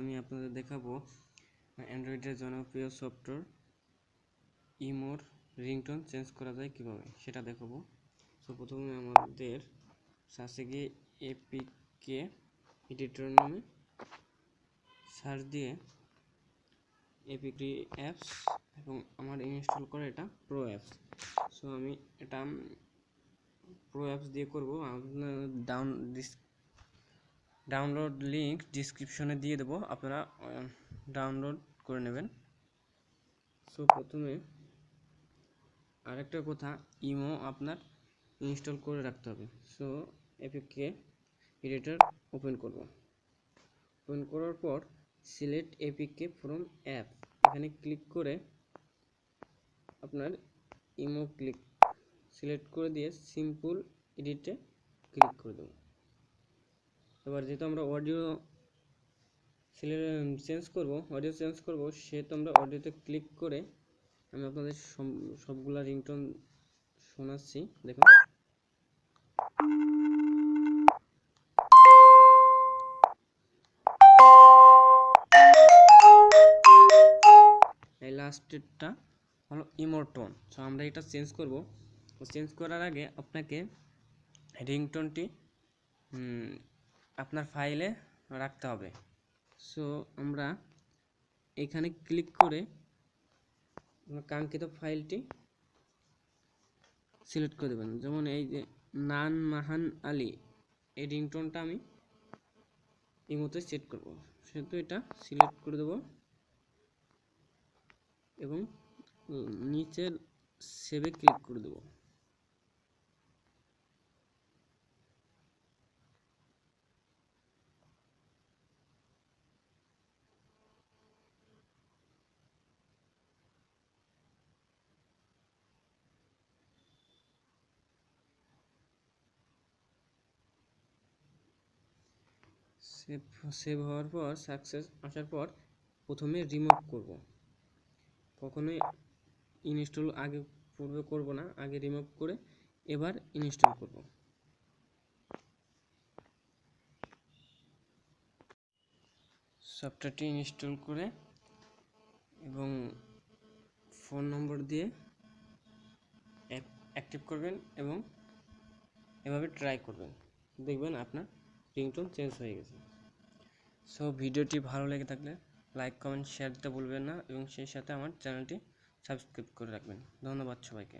আমি আপনাদের দেখাবো অ্যান্ড্রয়েডের জনপ্রিয় সফটওয়্যার ইমোর রিংটোন চেঞ্জ করা যায় কীভাবে, সেটা দেখাবো। সো প্রথমে আমাদের সার্চে গিয়ে এপিকে এডিটর নামে সার্চ দিয়ে এপিকে অ্যাপস এবং আমার ইনস্টল করে এটা প্রো অ্যাপস। সো আমি এটা প্রো অ্যাপস দিয়ে করব। আপনার ডাউন ডাউনলোড লিঙ্ক ডিসক্রিপশনে দিয়ে দেবো, আপনারা ডাউনলোড করে নেবেন। সো প্রথমে আরেকটা কথা, ইমো আপনার ইনস্টল করে রাখতে হবে। সো এপিকে এডিটর ওপেন করব। ওপেন করার পর সিলেক্ট এপিকে ফ্রম অ্যাপ। এখানে ক্লিক করে আপনার ইমো ক্লিক, সিলেক্ট করে দিয়ে সিম্পল এডিটে ক্লিক করে দেবো। এবার যেহেতু আমরা অডিও চেঞ্জ করব অডিও চেঞ্জ করব, সেহেতু আমরা অডিওতে ক্লিক করে আমি আপনাদের সবগুলা রিংটোন শোনাচ্ছি, দেখুন। এই লাস্টেরটা হলো ইমোটোন সো আমরা এটা চেঞ্জ করব। চেঞ্জ করার আগে আপনাকে রিংটোনটি আপনার ফাইলে রাখতে হবে। সো আমরা এখানে ক্লিক করে কাঙ্ক্ষিত ফাইলটি সিলেক্ট করে দেবেন। যেমন এই যে নান মাহান আলী এই রিংটোনটা আমি এই মতো সেট করব। সেহেতু এটা সিলেক্ট করে দেব। এবং নিচের সেভে ক্লিক করে দেবো। সেভ সেভ হওয়ার পর সাকসেস আসার পর প্রথমে রিমুভ করব। কখনোই ইনস্টল আগে পূর্বে করব না, আগে রিমুভ করে এবার ইনস্টল করব। সফটওয়্যারটি ইনস্টল করে এবং ফোন নম্বর দিয়ে অ্যাক্টিভ করবেন এবং এভাবে ট্রাই করবেন। দেখবেন আপনার রিংটোন চেঞ্জ হয়ে গেছে। সো ভিডিওটি ভালো লেগে থাকলে লাইক কমেন্ট শেয়ার দিতে ভুলবেন না এবং সেই সাথে আমার চ্যানেলটি সাবস্ক্রাইব করে রাখবেন। ধন্যবাদ সবাইকে।